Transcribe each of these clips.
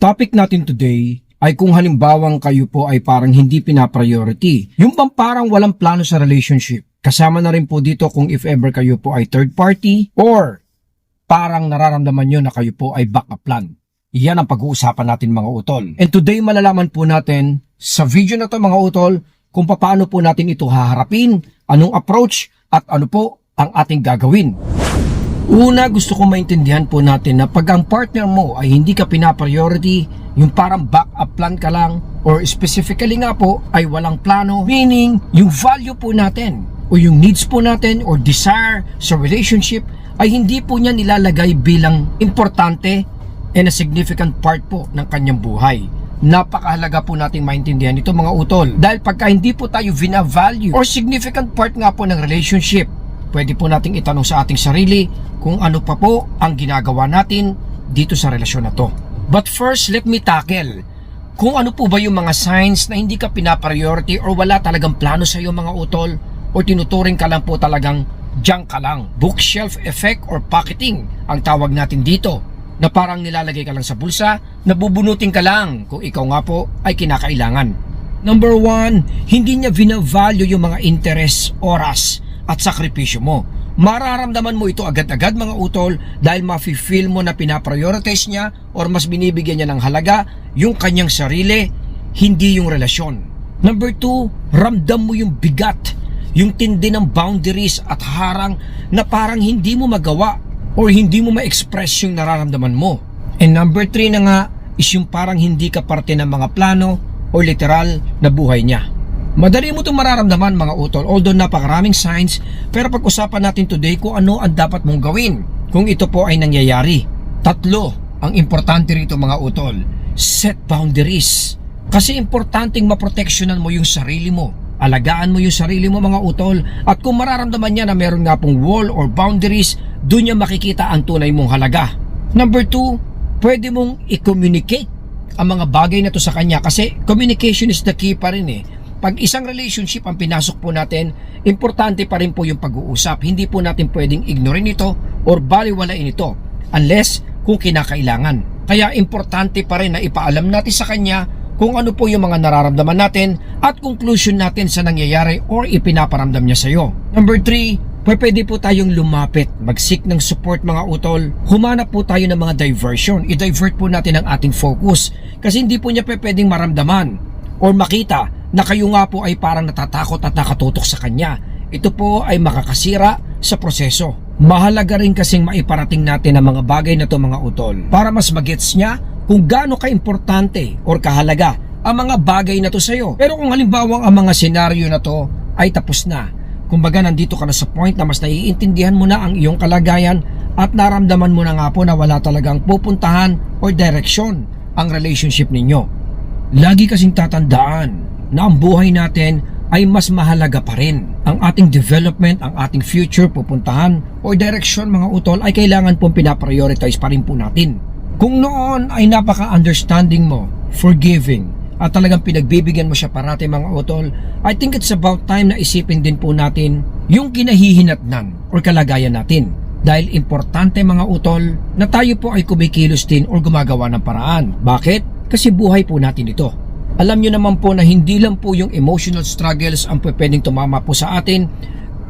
Topic natin today ay kung halimbawang kayo po ay parang hindi pinapriority. Yung bang parang walang plano sa relationship. Kasama na rin po dito kung if ever kayo po ay third party or parang nararamdaman nyo na kayo po ay backup plan. Yan ang pag-uusapan natin mga utol. And today malalaman po natin sa video na to mga utol kung paano po natin ito haharapin, anong approach at ano po ang ating gagawin. Una, gusto kong maintindihan po natin na pag ang partner mo ay hindi ka pinapriority, yung parang backup plan ka lang, or specifically nga po ay walang plano, meaning yung value po natin, o yung needs po natin, or desire sa relationship, ay hindi po niya nilalagay bilang importante and a significant part po ng kanyang buhay. Napakahalaga po nating maintindihan ito mga utol. Dahil pagka hindi po tayo vina-value or significant part nga po ng relationship, pwede po nating itanong sa ating sarili kung ano pa po ang ginagawa natin dito sa relasyon na to. But first, let me tackle kung ano po ba yung mga signs na hindi ka pinapriority or wala talagang plano sa iyo mga utol o tinuturing ka lang po talagang junk ka lang. Bookshelf effect or pocketing ang tawag natin dito na parang nilalagay ka lang sa bulsa, nabubunutin ka lang kung ikaw nga po ay kinakailangan. Number one, hindi niya vina-value yung mga interest, oras, at sakripisyo mo. Mararamdaman mo ito agad-agad mga utol dahil mafe-feel mo na pinaprioritize niya or mas binibigyan niya ng halaga yung kanyang sarili, hindi yung relasyon. Number two, ramdam mo yung bigat, yung tindi ng boundaries at harang na parang hindi mo magawa or hindi mo ma-express yung nararamdaman mo. And number three na nga is yung parang hindi ka parte ng mga plano or literal na buhay niya. Madali mo itong mararamdaman mga utol although napakaraming signs pero pag-usapan natin today kung ano ang dapat mong gawin kung ito po ay nangyayari. Tatlo ang importante rito mga utol. Set boundaries. Kasi importanteng maproteksyonan mo yung sarili mo. Alagaan mo yung sarili mo mga utol at kung mararamdaman niya na meron nga pong wall or boundaries, doon niya makikita ang tunay mong halaga. Number two, pwede mong i-communicate ang mga bagay na to sa kanya kasi communication is the key pa rin eh pag isang relationship ang pinasok po natin, importante pa rin po yung pag-uusap. Hindi po natin pwedeng ignorin ito or baliwalain ito unless kung kinakailangan. Kaya importante pa rin na ipaalam natin sa kanya kung ano po yung mga nararamdaman natin at conclusion natin sa nangyayari or ipinaparamdam niya sa iyo. Number 3, pwede po tayong lumapit, mag-seek ng support mga utol. Humanap po tayo ng mga diversion. I-divert po natin ang ating focus kasi hindi po niya pwedeng maramdaman or makita na kayo nga po ay parang natatakot at nakatutok sa kanya. Ito po ay makakasira sa proseso. Mahalaga rin kasing maiparating natin ang mga bagay na to mga utol para mas magets niya kung gaano ka-importante or kahalaga ang mga bagay na to sa'yo. Pero kung halimbawa ang mga senaryo na to ay tapos na, kumbaga nandito ka na sa point na mas naiintindihan mo na ang iyong kalagayan at naramdaman mo na nga po na wala talagang pupuntahan or direksyon ang relationship ninyo. Lagi kasing tatandaan na ang buhay natin ay mas mahalaga pa rin. Ang ating development, ang ating future, pupuntahan o direksyon mga utol ay kailangan pong pinaprioritize pa rin po natin. Kung noon ay napaka-understanding mo, forgiving, at talagang pinagbibigyan mo siya parati mga utol, I think it's about time na isipin din po natin yung kinahihinatnan or kalagayan natin. Dahil importante mga utol na tayo po ay kumikilos din or gumagawa ng paraan. Bakit? Kasi buhay po natin ito. Alam nyo naman po na hindi lang po yung emotional struggles ang pwedeng tumama po sa atin,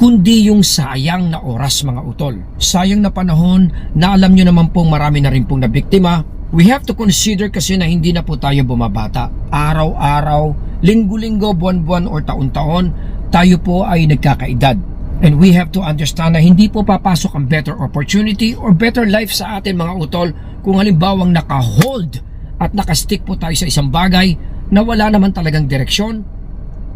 kundi yung sayang na oras mga utol. Sayang na panahon na alam nyo naman pong marami na rin pong nabiktima. We have to consider kasi na hindi na po tayo bumabata. Araw-araw, linggo-linggo, buwan-buwan or taon-taon, tayo po ay nagkakaedad. And we have to understand na hindi po papasok ang better opportunity or better life sa atin mga utol kung halimbawang naka-hold at nakastick po tayo sa isang bagay na wala naman talagang direksyon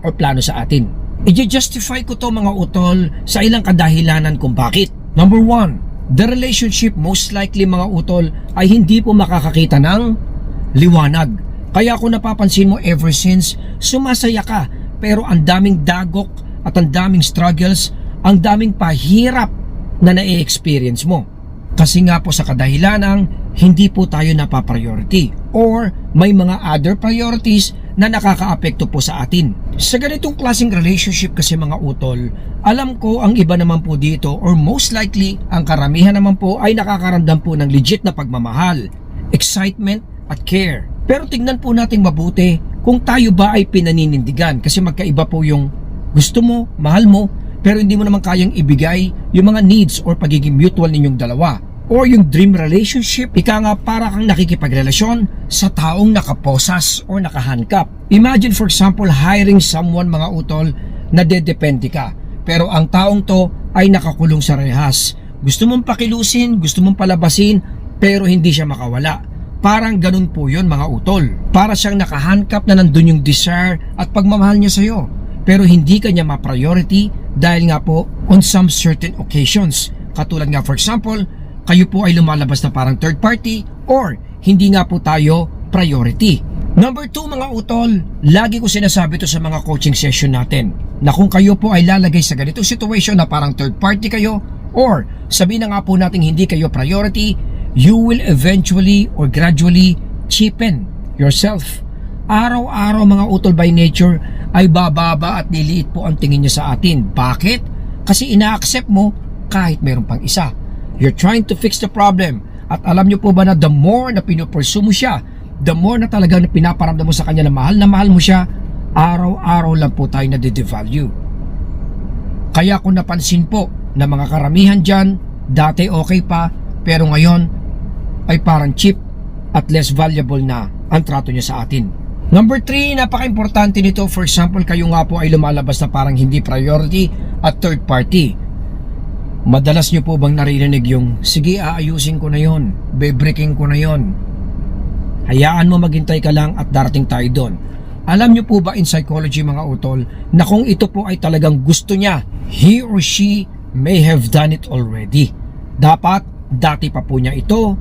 o plano sa atin. I-justify ko to mga utol sa ilang kadahilanan kung bakit. Number one, the relationship most likely mga utol ay hindi po makakakita ng liwanag. Kaya kung napapansin mo ever since, sumasaya ka pero ang daming dagok at ang daming struggles, ang daming pahirap na na-experience mo. Kasi nga po sa kadahilanang hindi po tayo napapriority or may mga other priorities na nakakaapekto po sa atin. Sa ganitong klaseng relationship kasi mga utol, alam ko ang iba naman po dito or most likely ang karamihan naman po ay nakakaramdam po ng legit na pagmamahal, excitement at care. Pero tignan po natin mabuti kung tayo ba ay pinaninindigan kasi magkaiba po yung gusto mo, mahal mo, pero hindi mo naman kayang ibigay yung mga needs or pagiging mutual ninyong dalawa. Or yung dream relationship, ika nga para kang nakikipagrelasyon sa taong nakaposas or nakahankap. Imagine for example, hiring someone mga utol na dedepende ka. Pero ang taong to ay nakakulong sa rehas. Gusto mong pakilusin, gusto mong palabasin, pero hindi siya makawala. Parang ganun po yun mga utol. Para siyang nakahankap na nandun yung desire at pagmamahal niya sa'yo. Pero hindi ka niya ma-priority dahil nga po on some certain occasions. Katulad nga for example, kayo po ay lumalabas na parang third party or hindi nga po tayo priority. Number two mga utol, lagi ko sinasabi to sa mga coaching session natin na kung kayo po ay lalagay sa ganitong situation na parang third party kayo or sabihin na nga po natin hindi kayo priority, you will eventually or gradually cheapen yourself. Araw-araw mga utol by nature ay bababa at niliit po ang tingin niya sa atin. Bakit? Kasi ina-accept mo kahit meron pang isa. You're trying to fix the problem. At alam niyo po ba na the more na pinupursue mo siya, the more na talaga na pinaparamdam mo sa kanya na mahal na mahal mo siya, araw-araw lang po tayo na devalue. Kaya kung napansin po na mga karamihan dyan, dati okay pa, pero ngayon ay parang cheap at less valuable na ang trato niya sa atin. Number 3, napaka-importante nito. For example, kayo nga po ay lumalabas na parang hindi priority at third party. Madalas nyo po bang naririnig yung, sige aayusin ko na yon, bebreaking ko na yon. Hayaan mo maghintay ka lang at darating tayo doon. Alam nyo po ba in psychology mga utol na kung ito po ay talagang gusto niya, he or she may have done it already. Dapat dati pa po niya ito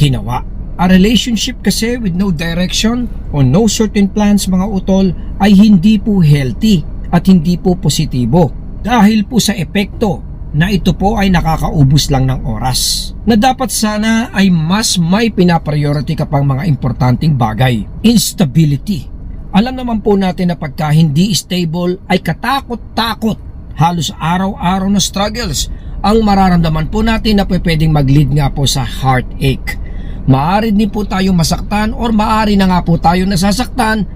ginawa. A relationship kasi with no direction o no certain plans mga utol ay hindi po healthy at hindi po positibo dahil po sa epekto na ito po ay nakakaubos lang ng oras na dapat sana ay mas may pinapriority ka pang mga importanteng bagay. Instability. Alam naman po natin na pagka hindi stable ay katakot-takot halos araw-araw na struggles ang mararamdaman po natin na pwedeng mag-lead nga po sa heartache. Maaari din po tayo masaktan or maaari na nga po tayo nasasaktan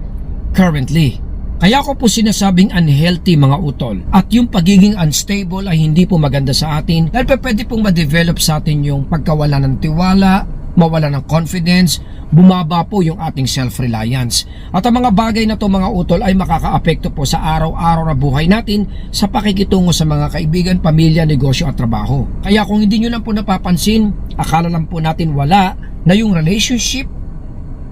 currently. Kaya ko po sinasabing unhealthy mga utol at yung pagiging unstable ay hindi po maganda sa atin dahil pwede pong ma-develop sa atin yung pagkawala ng tiwala, mawala ng confidence, bumaba po yung ating self-reliance. At ang mga bagay na to mga utol ay makakaapekto po sa araw-araw na buhay natin sa pakikitungo sa mga kaibigan, pamilya, negosyo at trabaho. Kaya kung hindi nyo lang po napapansin, akala lang po natin wala na yung relationship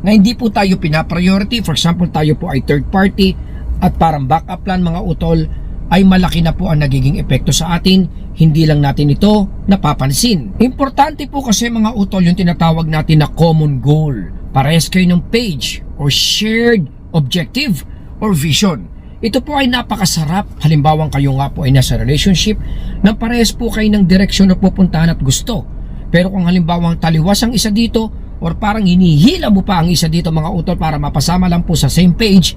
na hindi po tayo pinapriority, for example tayo po ay third party at parang backup plan mga utol, ay malaki na po ang nagiging epekto sa atin, hindi lang natin ito napapansin. Importante po kasi mga utol yung tinatawag natin na common goal. Pares kayo ng page or shared objective or vision. Ito po ay napakasarap. Halimbawa kayo nga po ay nasa relationship na parehas po kayo ng direksyon na pupuntahan at gusto. Pero kung halimbawa taliwas ang isa dito or parang hinihila mo pa ang isa dito mga utol para mapasama lang po sa same page,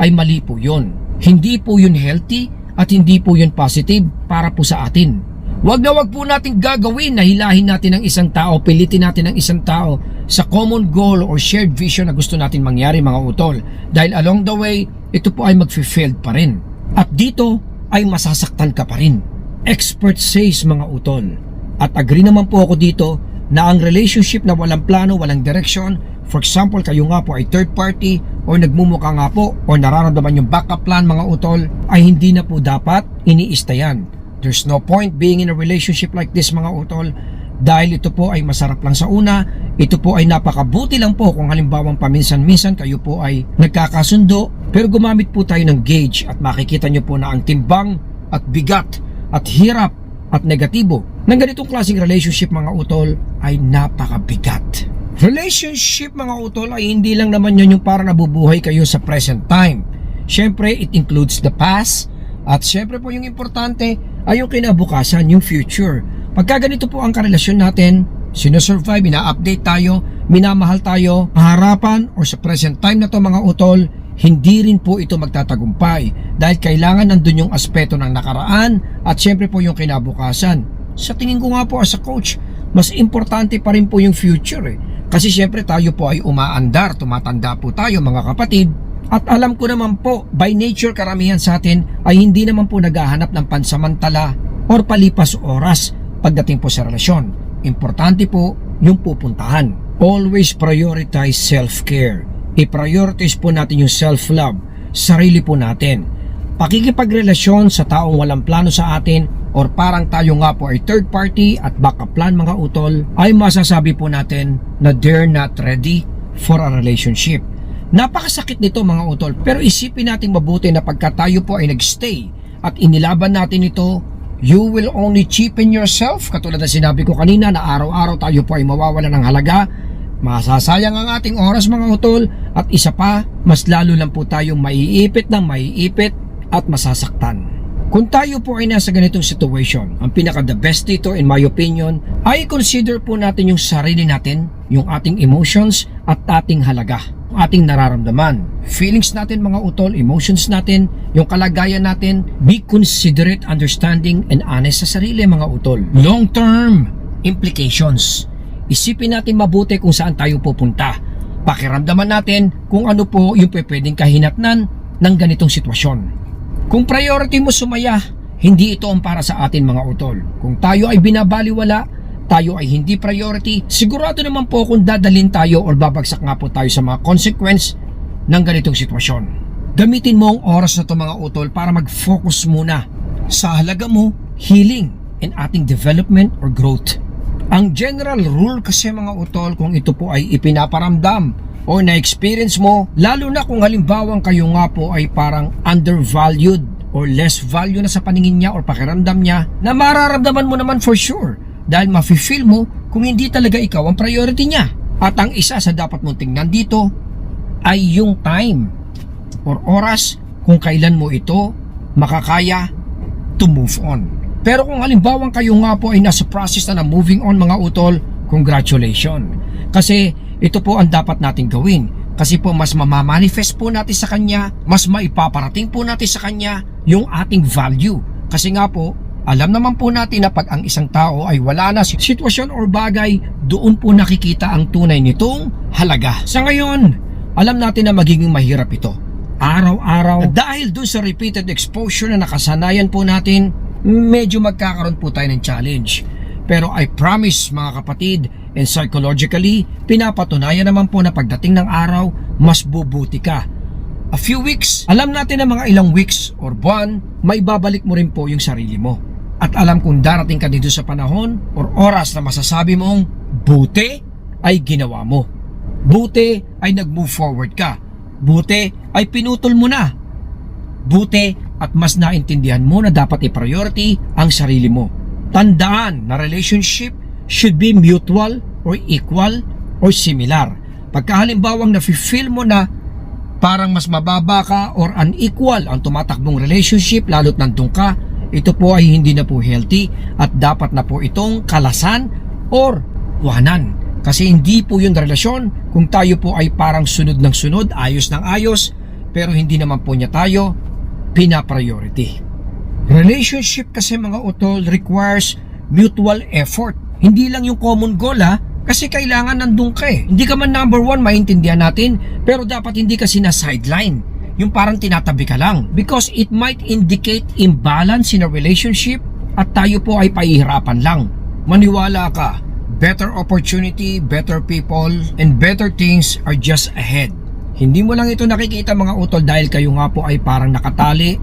ay mali po yun. Hindi po yun healthy at hindi po yun positive para po sa atin. Huwag na wag po natin gagawin na hilahin natin ang isang tao, pilitin natin ang isang tao sa common goal or shared vision na gusto natin mangyari mga utol. Dahil along the way, ito po ay mag-failed pa rin. At dito ay masasaktan ka pa rin. Expert says mga utol. At agree naman po ako dito na ang relationship na walang plano, walang direction, for example, kayo nga po ay third party o nagmumukha nga po o nararamdaman yung backup plan mga utol, ay hindi na po dapat iniista yan. There's no point being in a relationship like this mga utol dahil ito po ay masarap lang sa una, ito po ay napakabuti lang po kung halimbawang paminsan-minsan kayo po ay nagkakasundo pero gumamit po tayo ng gauge at makikita nyo po na ang timbang at bigat at hirap at negatibo ng ganitong klaseng relationship mga utol ay napakabigat. Relationship mga utol ay hindi lang naman yun yung para nabubuhay kayo sa present time. Siyempre, it includes the past at siyempre po yung importante ay yung kinabukasan, yung future. Pagka ganito po ang karelasyon natin, sinusurvive, ina-update tayo, minamahal tayo, harapan or sa present time na to mga utol, hindi rin po ito magtatagumpay dahil kailangan nandun yung aspeto ng nakaraan at syempre po yung kinabukasan. Sa tingin ko nga po as a coach, mas importante pa rin po yung future eh. Kasi syempre tayo po ay umaandar, tumatanda po tayo mga kapatid. At alam ko naman po, by nature karamihan sa atin ay hindi naman po naghahanap ng pansamantala or palipas oras pagdating po sa relasyon. Importante po yung pupuntahan. Always prioritize self-care. I-prioritize po natin yung self-love, sarili po natin. Pakikipagrelasyon sa taong walang plano sa atin or parang tayo nga po ay third party at backup plan mga utol ay masasabi po natin na they're not ready for a relationship. Napakasakit nito mga utol pero isipin natin mabuti na pagka tayo po ay nagstay at inilaban natin ito you will only cheapen yourself. Katulad na sinabi ko kanina na araw-araw tayo po ay mawawala ng halaga. Masasayang ang ating oras mga utol. At isa pa mas lalo lang po tayong maiipit ng maiipit at masasaktan kung tayo po ay nasa ganitong situation, ang pinaka the best dito in my opinion ay consider po natin yung sarili natin, yung ating emotions at ating halaga, ating nararamdaman. Feelings natin mga utol, emotions natin, yung kalagayan natin, be considerate, understanding, and honest sa sarili mga utol. Long term implications. Isipin natin mabuti kung saan tayo pupunta. Pakiramdaman natin kung ano po yung pwedeng kahinatnan ng ganitong sitwasyon. Kung priority mo sumaya, hindi ito ang para sa atin mga utol. Kung tayo ay binabaliwala, tayo ay hindi priority, sigurado naman po kung dadalhin tayo or babagsak nga po tayo sa mga consequence ng ganitong sitwasyon. Gamitin mo ang oras na ito mga utol para mag-focus muna sa halaga mo, healing, and ating development or growth. Ang general rule kasi mga utol kung ito po ay ipinaparamdam o na-experience mo, lalo na kung halimbawang kayo nga po ay parang undervalued or less value na sa paningin niya or pakiramdam niya na mararamdaman mo naman for sure dahil mafe-feel mo kung hindi talaga ikaw ang priority niya. At ang isa sa dapat mong tingnan dito ay yung time or oras kung kailan mo ito makakaya to move on. Pero kung halimbawang kayo nga po ay nasa process na na moving on mga utol, congratulations. Kasi ito po ang dapat nating gawin. Kasi po mas mamamanifest po natin sa kanya, mas maipaparating po natin sa kanya yung ating value. Kasi nga po, alam naman po natin na pag ang isang tao ay wala na sitwasyon or bagay, doon po nakikita ang tunay nitong halaga. Sa ngayon, alam natin na magiging mahirap ito. Araw-araw, dahil doon sa repeated exposure na nakasanayan po natin, medyo magkakaroon po tayo ng challenge. Pero I promise mga kapatid, and psychologically, pinapatunayan naman po na pagdating ng araw, mas bubuti ka. A few weeks, alam natin na mga ilang weeks or buwan, may babalik mo rin po yung sarili mo. At alam kung darating ka dito sa panahon or oras na masasabi mong buti ay ginawa mo. Buti ay nag-move forward ka. Buti ay pinutol mo na. Buti at mas naintindihan mo na dapat i-priority ang sarili mo. Tandaan na relationship should be mutual or equal or similar. Pagka halimbawang nafe-feel mo na parang mas mababa ka or unequal ang tumatakbong relationship lalo't nandun ka, ito po ay hindi na po healthy at dapat na po itong kalasan or wanan. Kasi hindi po yung relasyon kung tayo po ay parang sunod ng sunod, ayos ng ayos, pero hindi naman po niya tayo pina-priority. Relationship kasi mga utol requires mutual effort. Hindi lang yung common goal ha, kasi kailangan nandun ka eh. Hindi ka man number one, maintindihan natin, pero dapat hindi kasi na sideline. Yung parang tinatabi ka lang. Because it might indicate imbalance in a relationship at tayo po ay pahihirapan lang. Maniwala ka, better opportunity, better people, and better things are just ahead. Hindi mo lang ito nakikita mga utol dahil kayo nga po ay parang nakatali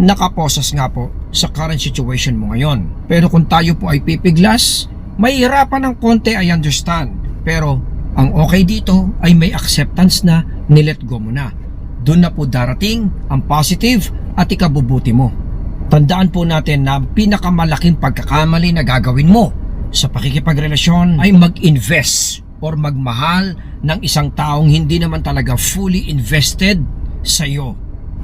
nakaposas nga po sa current situation mo ngayon. Pero kung tayo po ay pipiglas, mahirapan ng konti I understand. Pero ang okay dito ay may acceptance na nilet go mo na. Doon na po darating ang positive at ikabubuti mo. Tandaan po natin na pinakamalaking pagkakamali na gagawin mo sa pakikipagrelasyon ay mag-invest or magmahal ng isang taong hindi naman talaga fully invested sa iyo.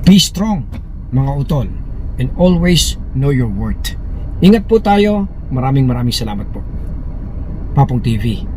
Be strong mga utol and always know your worth. Ingat po tayo. Maraming maraming salamat po. Papong TV.